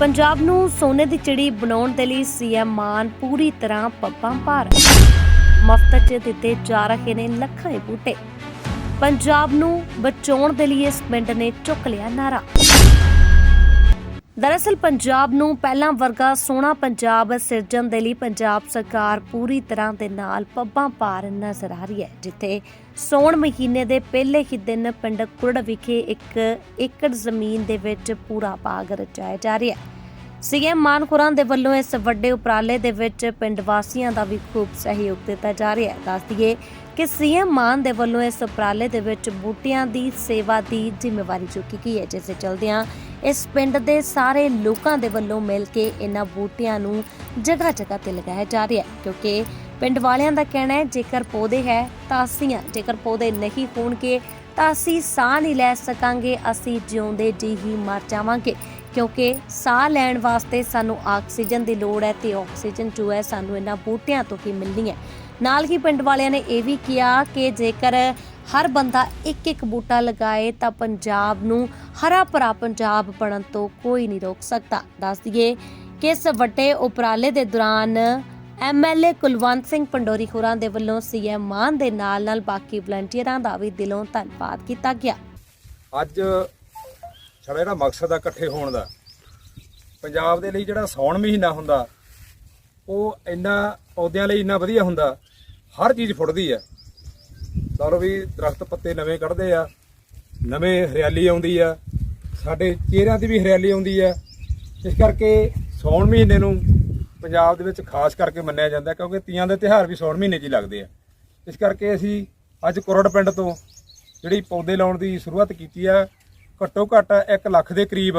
ਪੰਜਾਬ ਨੂੰ ਸੋਨੇ ਦੀ ਚਿੜੀ ਬਣਾਉਣ ਦੇ ਲਈ ਸੀਐਮ ਮਾਨ ਪੂਰੀ ਤਰ੍ਹਾਂ ਪੱਪਾਂ ਭਾਰ। ਮੁਫ਼ਤ 'ਚ ਦਿੱਤੇ ਜਾ ਰਹੇ ਨੇ ਲੱਖਾਂ ਦੇ ਬੂਟੇ। ਪੰਜਾਬ ਨੂੰ ਬਚਾਉਣ ਦੇ ਲਈ ਇਸ ਪਿੰਡ ਨੇ ਚੁੱਕ ਲਿਆ ਨਾਰਾ ਦਰਅਸਲ ਪੰਜਾਬ ਨੂੰ ਪਹਿਲਾਂ ਵਰਗਾ ਸੋਹਣਾ ਪੰਜਾਬ ਸਿਰਜਣ ਦੇ ਲਈ ਪੰਜਾਬ ਸਰਕਾਰ ਪੂਰੀ ਤਰ੍ਹਾਂ ਦੇ ਨਾਲ ਪੱਬਾਂ ਪਾਰ ਨਜ਼ਰ ਆ ਰਹੀ ਹੈ, ਜਿੱਥੇ ਸੌਣ ਮਹੀਨੇ ਦੇ ਪਹਿਲੇ ਹੀ ਦਿਨ ਪਿੰਡ ਕੁਰੜ ਵਿਖੇ ਇੱਕ ਏਕੜ ਜ਼ਮੀਨ ਦੇ ਵਿੱਚ ਪੂਰਾ ਬਾਗ ਰਚਾਇਆ ਜਾ ਰਿਹਾ ਹੈ। ਸੀਐਮ ਮਾਨ ਖੁਰਾਂ ਦੇ ਵੱਲੋਂ ਇਸ ਵੱਡੇ ਉਪਰਾਲੇ ਦੇ ਵਿੱਚ ਪਿੰਡ ਵਾਸੀਆਂ ਦਾ ਵੀ ਖੂਬ ਸਹਿਯੋਗ ਦਿੱਤਾ ਜਾ ਰਿਹਾ ਹੈ। ਦੱਸ ਦਈਏ ਕਿ ਸੀਐਮ ਮਾਨ ਦੇ ਵੱਲੋਂ ਇਸ ਉਪਰਾਲੇ ਦੇ ਵਿੱਚ ਬੂਟਿਆਂ ਦੀ ਸੇਵਾ ਦੀ ਜ਼ਿੰਮੇਵਾਰੀ ਚੁੱਕੀ ਗਈ ਹੈ, ਜਿਸ ਦੇ ਚਲਦਿਆਂ ਇਸ ਪਿੰਡ ਦੇ ਸਾਰੇ ਲੋਕਾਂ ਦੇ ਵੱਲੋਂ ਮਿਲ ਕੇ ਇਹਨਾਂ ਬੂਟਿਆਂ ਨੂੰ ਜਗ੍ਹਾ ਜਗ੍ਹਾ ਤੇ ਲਗਾਇਆ ਜਾ ਰਿਹਾ ਹੈ। ਕਿਉਂਕਿ ਪਿੰਡ ਵਾਲਿਆਂ ਦਾ ਕਹਿਣਾ ਹੈ, ਜੇਕਰ ਪੌਦੇ ਹੈ ਤਾਂ ਅਸੀਂ ਜੇਕਰ ਪੌਦੇ ਨਹੀਂ ਹੋਣਗੇ ਤਾਂ ਅਸੀਂ ਸਾਹ ਨਹੀਂ ਲੈ ਸਕਾਂਗੇ, ਅਸੀਂ ਜਿਉਂਦੇ ਜੀ ਹੀ ਮਰ ਜਾਵਾਂਗੇ। ਕਿਉਂਕਿ ਸਾਹ ਲੈਣ ਵਾਸਤੇ ਸਾਨੂੰ ਆਕਸੀਜਨ ਦੀ ਲੋੜ ਹੈ ਤੇ ਆਕਸੀਜਨ ਜੋ ਹੈ ਸਾਨੂੰ ਇਹਨਾਂ ਬੂਟਿਆਂ ਤੋਂ ਹੀ ਮਿਲਣੀ ਹੈ। ਨਾਲ ਹੀ ਪਿੰਡ ਵਾਲਿਆਂ ਨੇ ਇਹ ਵੀ ਕਿਹਾ ਕਿ ਜੇਕਰ ਹਰ ਬੰਦਾ ਇੱਕ ਇੱਕ ਬੂਟਾ ਲਗਾਏ ਤਾਂ ਪੰਜਾਬ ਨੂੰ ਹਰਾ ਭਰਾ ਪੰਜਾਬ ਬਣਨ ਤੋਂ ਕੋਈ ਨਹੀਂ ਰੋਕ ਸਕਦਾ। ਦੱਸ ਦਈਏ ਕਿ ਇਸ ਵੱਡੇ ਉਪਰਾਲੇ ਦੇ ਦੌਰਾਨ ਐਮਐਲਏ ਕੁਲਵੰਤ ਸਿੰਘ ਪੰਡੋਰੀ ਖੋਰਾਂ ਦੇ ਵੱਲੋਂ ਸੀਐਮ ਮਾਨ ਦੇ ਨਾਲ ਨਾਲ ਬਾਕੀ ਵਲੰਟੀਅਰਾਂ ਦਾ ਵੀ ਦਿਲੋਂ ਧੰਨਵਾਦ ਕੀਤਾ ਗਿਆ। ਅੱਜ ਸਾਡਾ ਜਿਹੜਾ ਮਕਸਦ ਆ ਇਕੱਠੇ ਹੋਣ ਦਾ। ਪੰਜਾਬ ਦੇ ਲਈ ਜਿਹੜਾ ਸੌਣ ਮਹੀਨਾ ਹੁੰਦਾ, ਉਹ ਇੰਨਾ ਪੌਦਿਆਂ ਲਈ ਇੰਨਾ ਵਧੀਆ ਹੁੰਦਾ, ਹਰ ਚੀਜ਼ ਫੁੱਟਦੀ ਆ। ਲਾ ਲਓ ਵੀ ਦਰਖਤ ਪੱਤੇ ਨਵੇਂ ਕੱਢਦੇ ਆ, ਨਵੇਂ ਹਰਿਆਲੀ ਆਉਂਦੀ ਆ, ਸਾਡੇ ਚਿਹਰਿਆਂ ਤੇ ਵੀ ਹਰਿਆਲੀ ਆਉਂਦੀ ਆ। ਇਸ ਕਰਕੇ ਸੌਣ ਮਹੀਨੇ ਨੂੰ ਪੰਜਾਬ ਦੇ ਵਿੱਚ ਖਾਸ ਕਰਕੇ ਮੰਨਿਆ ਜਾਂਦਾ, ਕਿਉਂਕਿ ਤੀਆਂ ਦੇ ਤਿਉਹਾਰ ਵੀ ਸੌਣ ਮਹੀਨੇ 'ਚ ਹੀ ਲੱਗਦੇ ਆ। ਇਸ ਕਰਕੇ ਅਸੀਂ ਅੱਜ ਕੁਰੜ ਪਿੰਡ ਤੋਂ ਜਿਹੜੀ ਪੌਦੇ ਲਾਉਣ ਦੀ ਸ਼ੁਰੂਆਤ ਕੀਤੀ ਆ ਘੱਟੋ ਘੱਟ 1 ਲੱਖ ਦੇ ਕਰੀਬ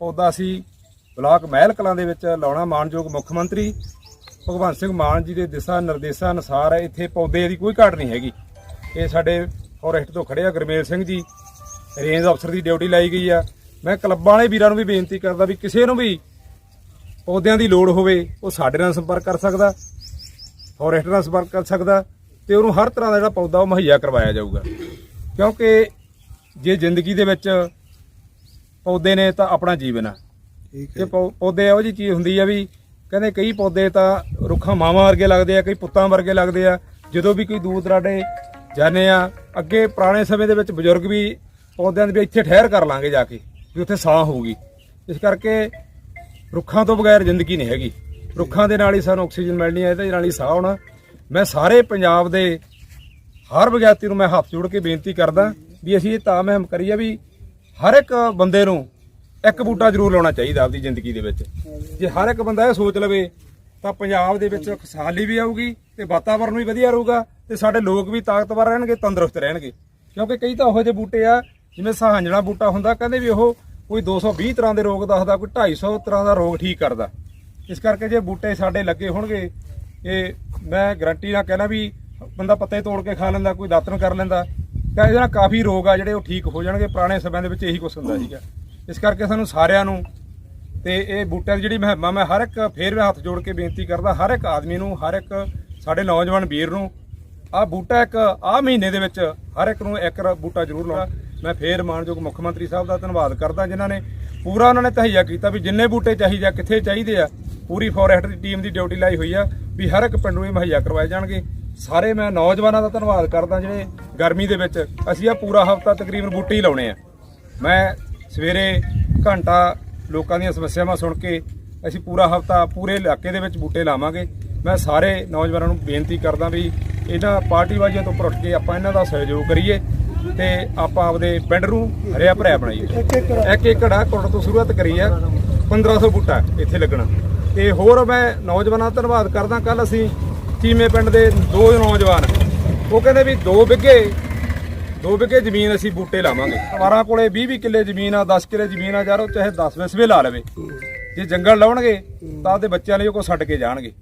ਪੌਦਾ ਅਸੀਂ ਬਲਾਕ ਮਹਿਲ ਕਲਾਂ ਦੇ ਵਿੱਚ ਲਾਉਣਾ ਮਾਨਯੋਗ ਮੁੱਖ ਮੰਤਰੀ ਭਗਵੰਤ ਸਿੰਘ ਮਾਨ ਜੀ ਦੇ ਦਿਸ਼ਾ ਨਿਰਦੇਸ਼ਾਂ ਅਨੁਸਾਰ ਇੱਥੇ ਪੌਦੇ ਦੀ ਕੋਈ ਘਾਟ ਨਹੀਂ ਹੈਗੀ। ਇਹ ਸਾਡੇ ਫੋਰੈਸਟ ਤੋਂ ਖੜੇ ਆ ਗੁਰਮੇਲ ਸਿੰਘ ਜੀ। ਰੇਂਜ ਅਫਸਰ ਦੀ ਡਿਊਟੀ ਲਾਈ ਗਈ ਆ। ਮੈਂ ਕਲੱਬਾਂ ਵਾਲੇ ਵੀਰਾਂ ਨੂੰ ਵੀ ਬੇਨਤੀ ਕਰਦਾ ਵੀ ਕਿਸੇ ਨੂੰ ਵੀ ਪੌਦਿਆਂ ਦੀ ਲੋੜ ਹੋਵੇ, ਉਹ ਸਾਡੇ ਨਾਲ ਸੰਪਰਕ ਕਰ ਸਕਦਾ, ਫੋਰੈਸਟ ਨਾਲ ਸੰਪਰਕ ਕਰ ਸਕਦਾ ਤੇ ਉਹਨੂੰ ਹਰ ਤਰ੍ਹਾਂ ਦਾ ਜਿਹੜਾ ਪੌਦਾ ਉਹ ਮੁਹੱਈਆ ਕਰਵਾਇਆ ਜਾਊਗਾ। ਕਿਉਂਕਿ ਜੇ ਜ਼ਿੰਦਗੀ ਦੇ ਵਿੱਚ ਪੌਦੇ ਨੇ ਤਾਂ ਆਪਣਾ ਜੀਵਨ ਆ। ਠੀਕ ਤੇ ਪੌ- ਪੌਦੇ ਇਹੋ ਜੀ ਚੀਜ਼ ਹੁੰਦੀ ਆ ਵੀ ਕਹਿੰਦੇ ਕਈ ਪੌਦੇ ਤਾਂ ਰੁੱਖਾਂ ਮਾਵਾਂ ਵਰਗੇ ਲੱਗਦੇ ਆ ਕਈ ਪੁੱਤਾਂ ਵਰਗੇ ਲੱਗਦੇ ਆ। ਜਦੋਂ ਵੀ ਕੋਈ ਦੂਰ ਦਰਾਡੇ ਜਾਂਦੇ ਆ ਅੱਗੇ ਪੁਰਾਣੇ ਸਮੇਂ ਦੇ ਵਿੱਚ ਬਜ਼ੁਰਗ ਵੀ ਪੌਦਿਆਂ ਦੇ ਵੀ ਇੱਥੇ ਠਹਿਰ ਕਰ ਲਾਂਗੇ ਜਾ ਕੇ ਵੀ ਉੱਥੇ ਛਾਂ ਹੋਊਗੀ। ਇਸ ਕਰਕੇ ਰੁੱਖਾਂ ਤੋਂ ਬਗੈਰ ਜ਼ਿੰਦਗੀ ਨਹੀਂ ਹੈਗੀ। ਰੁੱਖਾਂ ਦੇ ਨਾਲ ਹੀ ਸਾਨੂੰ ਆਕਸੀਜਨ ਮਿਲਣੀ ਹੈ ਇਹਦੇ ਨਾਲ ਹੀ ਸਾਹ ਆਉਣਾ। ਮੈਂ ਸਾਰੇ ਪੰਜਾਬ ਦੇ ਹਰ ਵਿਦਿਆਰਥੀ ਨੂੰ ਮੈਂ ਹੱਥ ਜੋੜ ਕੇ ਬੇਨਤੀ ਕਰਦਾ ਵੀ ਅਸੀਂ ਇਹ ਤਾਂ ਮਹਿਮ ਕਰੀਏ ਵੀ ਹਰ ਇੱਕ ਬੰਦੇ ਨੂੰ ਇੱਕ ਬੂਟਾ ਜ਼ਰੂਰ ਲਾਉਣਾ ਚਾਹੀਦਾ ਆਪਦੀ ਜ਼ਿੰਦਗੀ ਦੇ ਵਿੱਚ। ਜੇ ਹਰ ਇੱਕ ਬੰਦਾ ਇਹ ਸੋਚ ਲਵੇ, ਤਾਂ ਪੰਜਾਬ ਦੇ ਵਿੱਚ ਖੁਸ਼ਹਾਲੀ ਵੀ ਆਊਗੀ ਤੇ ਵਾਤਾਵਰਨ ਵੀ ਵਧੀਆ ਰਹੂਗਾ ਤੇ ਸਾਡੇ ਲੋਕ ਵੀ ਤਾਕਤਵਰ ਰਹਿਣਗੇ, ਤੰਦਰੁਸਤ ਰਹਿਣਗੇ। ਕਿਉਂਕਿ ਕਈ ਤਾਂ ਉਹੋ ਜਿਹੇ ਬੂਟੇ ਆ, ਜਿਵੇਂ ਸਹਾਂਜਣਾ ਬੂਟਾ ਹੁੰਦਾ, ਕਹਿੰਦੇ ਵੀ ਉਹ ਕੋਈ 220 ਤਰ੍ਹਾਂ ਦੇ ਰੋਗ ਦੱਸਦਾ, ਕੋਈ 250 ਤਰ੍ਹਾਂ ਦਾ ਰੋਗ ਠੀਕ ਕਰਦਾ। ਇਸ ਕਰਕੇ ਜੇ ਬੂਟੇ ਸਾਡੇ ਲੱਗੇ ਹੋਣਗੇ, ਇਹ ਮੈਂ ਗਰੰਟੀ ਨਾਲ ਕਹਿਣਾ ਵੀ ਬੰਦਾ ਪੱਤੇ ਤੋੜ ਕੇ ਖਾ ਲੈਂਦਾ, ਕੋਈ ਦਾਤਨ ਕਰ ਲੈਂਦਾ ਤਾਂ ਇਹਦੇ ਨਾਲ ਕਾਫੀ ਰੋਗ ਆ ਜਿਹੜੇ ਉਹ ਠੀਕ ਹੋ ਜਾਣਗੇ, ਪੁਰਾਣੇ ਸਮਿਆਂ ਦੇ ਵਿੱਚ ਇਹੀ ਕੁਛ ਹੁੰਦਾ ਸੀਗਾ। ਇਸ ਕਰਕੇ ਸਾਨੂੰ ਸਾਰਿਆਂ ਨੂੰ ਤੇ ਇਹ ਬੂਟਿਆਂ ਦੀ ਜਿਹੜੀ ਮੁਹਿੰਮ, ਮੈਂ ਹਰ ਇੱਕ ਫੇਰ ਵੀ ਹੱਥ ਜੋੜ ਕੇ ਬੇਨਤੀ ਕਰਦਾ, ਹਰ ਇੱਕ ਆਦਮੀ ਨੂੰ, ਹਰ ਇੱਕ ਸਾਡੇ ਨੌਜਵਾਨ ਵੀਰ ਨੂੰ, ਆਹ ਬੂਟਾ ਇੱਕ ਆਹ ਮਹੀਨੇ ਦੇ ਵਿੱਚ ਹਰ ਇੱਕ ਨੂੰ ਇੱਕ ਬੂਟਾ ਜ਼ਰੂਰ ਲਾਉਣਾ। ਮੈਂ ਫੇਰ ਮਾਨਯੋਗ ਮੁੱਖ ਮੰਤਰੀ ਸਾਹਿਬ ਦਾ ਧੰਨਵਾਦ ਕਰਦਾ, ਜਿਨ੍ਹਾਂ ਨੇ ਪੂਰਾ ਉਹਨਾਂ ਨੇ ਤਹਈਆ ਕੀਤਾ ਵੀ ਜਿੰਨੇ ਬੂਟੇ ਚਾਹੀਦੇ ਆ, ਕਿੱਥੇ ਚਾਹੀਦੇ ਆ, ਪੂਰੀ ਫੋਰੈਸਟ ਦੀ ਟੀਮ ਦੀ ਡਿਊਟੀ ਲਾਈ ਹੋਈ ਆ, ਵੀ ਹਰ ਇੱਕ ਪਿੰਡ ਨੂੰ ਇਹ ਮੁਹੱਈਆ ਕਰਵਾਏ ਜਾਣਗੇ। ਸਾਰੇ ਮੈਂ ਨੌਜਵਾਨਾਂ ਦਾ ਧੰਨਵਾਦ ਕਰਦਾ, ਜਿਹੜੇ ਗਰਮੀ ਦੇ ਵਿੱਚ ਅਸੀਂ ਆ ਪੂਰਾ ਹਫਤਾ ਤਕਰੀਬਨ ਬੂਟੇ ਹੀ ਲਾਉਣੇ ਆ। ਮੈਂ ਸਵੇਰੇ ਘੰਟਾ ਲੋਕਾਂ ਦੀਆਂ ਸਮੱਸਿਆਵਾਂ ਸੁਣ ਕੇ ਅਸੀਂ ਪੂਰਾ ਹਫਤਾ ਪੂਰੇ ਇਲਾਕੇ ਦੇ ਵਿੱਚ ਬੂਟੇ ਲਾਵਾਂਗੇ। ਮੈਂ ਸਾਰੇ ਨੌਜਵਾਨਾਂ ਨੂੰ ਬੇਨਤੀ ਕਰਦਾ ਵੀ ਇਹਨਾਂ ਪਾਰਟੀਬਾਜ਼ੀਆਂ ਤੋਂ ਉੱਪਰ ਉੱਠ ਕੇ ਆਪਾਂ ਇਹਨਾਂ ਦਾ ਸਹਿਯੋਗ ਕਰੀਏ ਤੇ ਆਪਾਂ ਆਪਦੇ ਪਿੰਡ ਨੂੰ ਹਰਿਆ ਭਰਿਆ ਬਣਾਈਏ। ਇੱਕ ਏਕੜ ਆ ਕੁੜ ਤੋਂ ਸ਼ੁਰੂਆਤ ਕਰੀ ਆ 1500 ਬੂਟਾ ਇੱਥੇ ਲੱਗਣਾ। ਤੇ ਹੋਰ ਮੈਂ ਨੌਜਵਾਨਾਂ ਦਾ ਧੰਨਵਾਦ ਕਰਦਾ ਕੱਲ ਅਸੀਂ ਚੀਮੇ ਪਿੰਡ ਦੇ ਦੋ ਨੌਜਵਾਨ ਉਹ ਕਹਿੰਦੇ ਵੀ 2 ਬਿੱਗੇ ਦੋ ਵਿਗੇ ਜ਼ਮੀਨ ਅਸੀਂ ਬੂਟੇ ਲਾਵਾਂਗੇ। ਪਰਿਵਾਰਾਂ ਕੋਲੇ 20 20 ਕਿੱਲੇ ਜ਼ਮੀਨ ਆ 10 ਕਿੱਲੇ ਜ਼ਮੀਨ ਆ ਯਾਰ ਉਹ ਚਾਹੇ 10 ਵਿਸਵੇ ਲਾ ਲਵੇ। ਜੇ ਜੰਗਲ ਲਾਉਣਗੇ, ਤਾਂ ਉਹਦੇ ਬੱਚਿਆਂ ਲਈ ਉਹ ਕੋ ਛੱਡ ਕੇ ਜਾਣਗੇ।